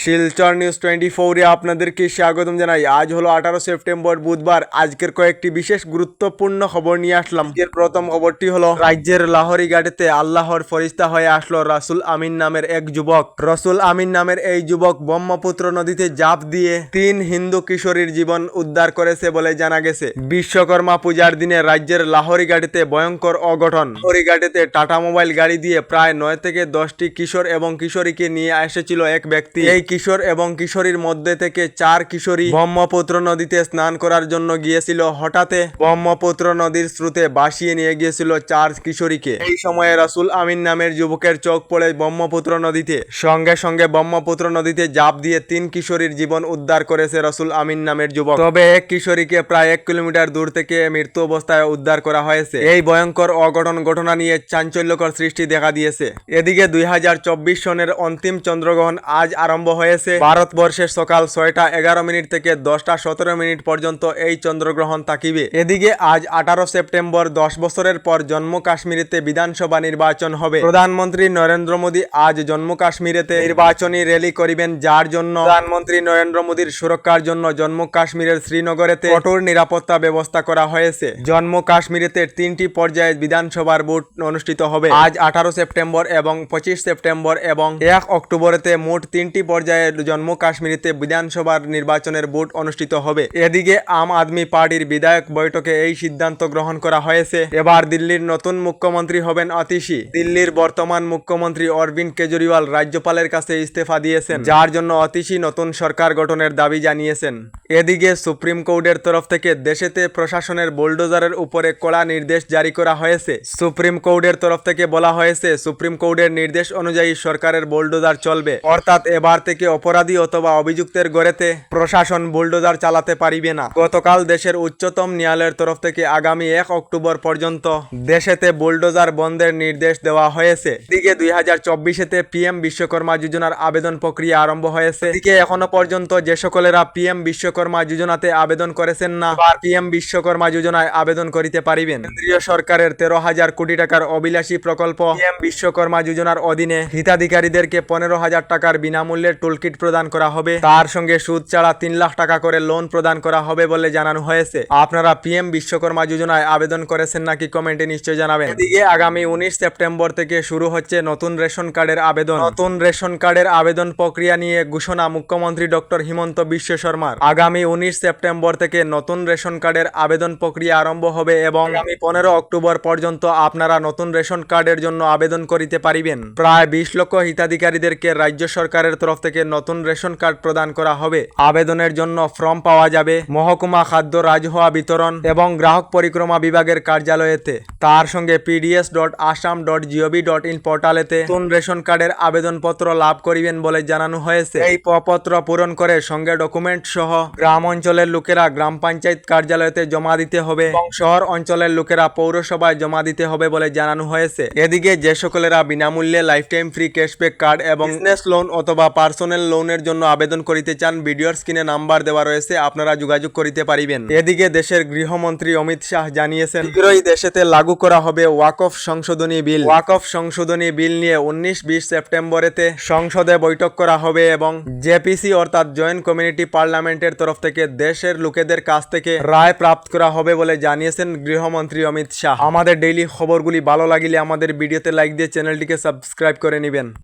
Silchar news twenty ফোরে আপনাদেরকে স্বাগতম জানাই। আজ হলো আঠারো সেপ্টেম্বর, বুধবার। আজকের কয়েকটি বিশেষ গুরুত্বপূর্ণ খবর নিয়ে আসলাম। প্রথম খবরটি হলো, রাজ্যের লাহোরি গাড়িতে আল্লাহর ফরিস্তা হয়ে আসলো রাসুল আমিন নামের এক যুবক। রসুল আমিন নামের এই যুবক ব্রহ্মপুত্র নদীতে জাপ দিয়ে তিন হিন্দু কিশোরীর জীবন উদ্ধার করেছে বলে জানা গেছে। বিশ্বকর্মা পূজার দিনে রাজ্যের লাহোরি গাড়িতে ভয়ঙ্কর অঘটন। লাহোরি গাড়িতে টাটা মোবাইল গাড়ি দিয়ে প্রায় নয় থেকে দশটি কিশোর এবং কিশোরীকে নিয়ে এসেছিল এক ব্যক্তি। এই কিশোর এবং কিশোরীর মধ্যে থেকে চার কিশোরী ব্রহ্মপুত্র নদীতে স্নান করার জন্য গিয়েছিল। হঠাৎ ব্রহ্মপুত্র নদীর স্রোতে ভাসিয়ে নিয়ে গিয়েছিল চার কিশোরীকে। এই সময়ে রাসুল আমিন নামের যুবকের চোখ পড়ে ব্রহ্মপুত্র নদীতে। সঙ্গে সঙ্গে ব্রহ্মপুত্র নদীতে জাপ দিয়ে তিন কিশোরীর জীবন উদ্ধার করেছে রসুল আমিন নামের যুবক। তবে এক কিশোরীকে প্রায় এক কিলোমিটার দূর থেকে মৃত্যু অবস্থায় উদ্ধার করা হয়েছে। এই ভয়ঙ্কর অঘটন ঘটনা নিয়ে চাঞ্চল্যকর সৃষ্টি দেখা দিয়েছে। এদিকে দুই হাজার চব্বিশ সনের অন্তিম চন্দ্রগ্রহণ আজ আরম্ভ হয়েছে। ভারতবর্ষের সকাল ছয়টা এগারো মিনিট থেকে দশটা সতেরো মিনিট পর্যন্ত এই চন্দ্রগ্রহণ থাকিবে এদিকে আজ আঠারো সেপ্টেম্বর দশ বছরের পর জম্মু কাশ্মীরেতে বিধানসভা নির্বাচন হবে। প্রধানমন্ত্রী নরেন্দ্র মোদী আজ জম্মু কাশ্মীরেতে নির্বাচনী র্যালি করিবেন, যার জন্য প্রধানমন্ত্রী নরেন্দ্র মোদীর সুরক্ষার জন্য জম্মু কাশ্মীরের শ্রীনগরেতে কঠোর নিরাপত্তা ব্যবস্থা করা হয়েছে। জম্মু কাশ্মীরেতে তিনটি পর্যায়ে বিধানসভার ভোট অনুষ্ঠিত হবে। আজ আঠারো সেপ্টেম্বর এবং পঁচিশ সেপ্টেম্বর এবং এক অক্টোবরেতে মোট তিনটি পর্যায়ে জম্মু কাশ্মীরেতে বিধানসভার নির্বাচনের ভোট অনুষ্ঠিত হবে। এদিকে আম আদমি পার্টির বিধায়ক বৈঠকে এই সিদ্ধান্ত গ্রহণ করা হয়েছে। এবার দিল্লির নতুন মুখ্যমন্ত্রী হবেন অতিশি। দিল্লির বর্তমান মুখ্যমন্ত্রী অরবিন্দ কেজরিওয়াল রাজ্যপালের কাছে ইস্তফা দিয়েছেন, যার জন্য অতিশি নতুন সরকার গঠনের দাবি জানিয়েছেন। এদিকে সুপ্রিম কোর্টের তরফ থেকে দেশেতে প্রশাসনের বোলডোজারের উপরে কড়া নির্দেশ জারি করা হয়েছে। সুপ্রিম কোর্টের তরফ থেকে বলা হয়েছে, সুপ্রিম কোর্টের নির্দেশ অনুযায়ী সরকারের বোলডোজার চলবে। অর্থাৎ এবার থেকে অপরাধী অথবা অভিযুক্তের গড়েতে প্রশাসন বুলডোজার চালাতে পারিবে না। গতকাল দেশের উচ্চতম ন্যায়ালয়ের তরফ থেকে আগামী এক অক্টোবর পর্যন্ত দেশেতে বুলডোজার বন্ধের নির্দেশ দেওয়া হয়েছে। এদিকে দুই হাজার চব্বিশেতে পিএম বিশ্বকর্মা যোজনার আবেদন প্রক্রিয়া আরম্ভ হয়েছে। এদিকে এখনও পর্যন্ত যে সকলেরা পিএম বিশ্বকর্মা যোজনাতে আবেদন করেছেন না, বা পিএম বিশ্বকর্মা যোজনায় আবেদন করিতে পারিবেন। কেন্দ্রীয় সরকারের তেরো হাজার কোটি টাকার অবিলাসী প্রকল্প পিএম বিশ্বকর্মা যোজনার অধীনে হিতাধিকারীদেরকে পনেরো হাজার টাকার বিনামূল্যে টুলকিট প্রদান করা হবে। তার সঙ্গে সুদ ছাড়া তিন লাখ টাকা করে লোন প্রদান করা হবে বলে জানানো হয়েছে। আপনারা পিএম বিশ্বকর্মা যোজনায় আবেদন করেছেন নাকি কমেন্টে নিশ্চয় জানাবেন। এদিকে আগামী উনিশ সেপ্টেম্বর থেকে শুরু হচ্ছে নতুন রেশন কার্ডের আবেদন। নতুন রেশন কার্ডের আবেদন প্রক্রিয়া নিয়ে ঘোষণা মুখ্যমন্ত্রী ডক্টর হিমন্ত বিশ্ব শর্মার। আগামী উনিশ সেপ্টেম্বর থেকে নতুন রেশন কার্ডের আবেদন প্রক্রিয়া আরম্ভ হবে এবং আগামী পনেরো অক্টোবর পর্যন্ত আপনারা নতুন রেশন কার্ডের জন্য আবেদন করিতে পারিবেন। প্রায় বিশ লক্ষ হিতাধিকারীদেরকে রাজ্য সরকারের তরফ থেকে নতুন রেশন কার্ড প্রদান করা হবে। আবেদনের জন্য ফর্ম পাওয়া যাবে মহকুমা খাদ্য রাজহোয়া বিতরণ এবং গ্রাহক পরিক্রমা বিভাগের কার্যালয়েতে। তার সঙ্গে PDS dot Assam dot G O V dot in পোর্টালেতে নতুন রেশন কার্ডের আবেদনপত্র লাভ করিবেন বলে জানানো হয়েছে। এই প্রপত্র পূরণ করে সঙ্গে ডকুমেন্ট সহ গ্রাম অঞ্চলের লোকেরা গ্রাম পঞ্চায়েত কার্যালয়তে জমা দিতে হবে শহর অঞ্চলের লোকেরা পৌরসভায় জমা দিতে হবে বলে জানানো হয়েছে। এদিকে যে সকলেরা বিনামূল্যে life time free cashback card এবং বিজনেস লোন অথবা পার্সোনাল লোনের জন্য আবেদন করিতে চান, ভিডিওর স্ক্রিনে নাম্বার দেওয়া রয়েছে, আপনারা যোগাযোগ করিতে পারিবেন। এদিকে দেশের গৃহমন্ত্রী অমিত শাহ জানিয়েছেন, শীঘ্রই দেশেতে লাগু করা হবে ওয়াকফ সংশোধনী বিল। ওয়াকফ সংশোধনী বিল নিয়ে উনিশ বিশ সেপ্টেম্বরেতে সংসদে বৈঠক করা হবে এবং জেপিসি অর্থাৎ জয়েন্ট কমিউনিটি পার্লামেন্টের তরফ থেকে দেশের লোকেদের কাছ থেকে রায় প্রাপ্ত করা হবে বলে জানিয়েছেন গৃহমন্ত্রী অমিত শাহ। আমাদের ডেইলি খবরগুলি ভালো লাগিলে আমাদের ভিডিওতে লাইক দিয়ে চ্যানেলটিকে সাবস্ক্রাইব করে নেবেন।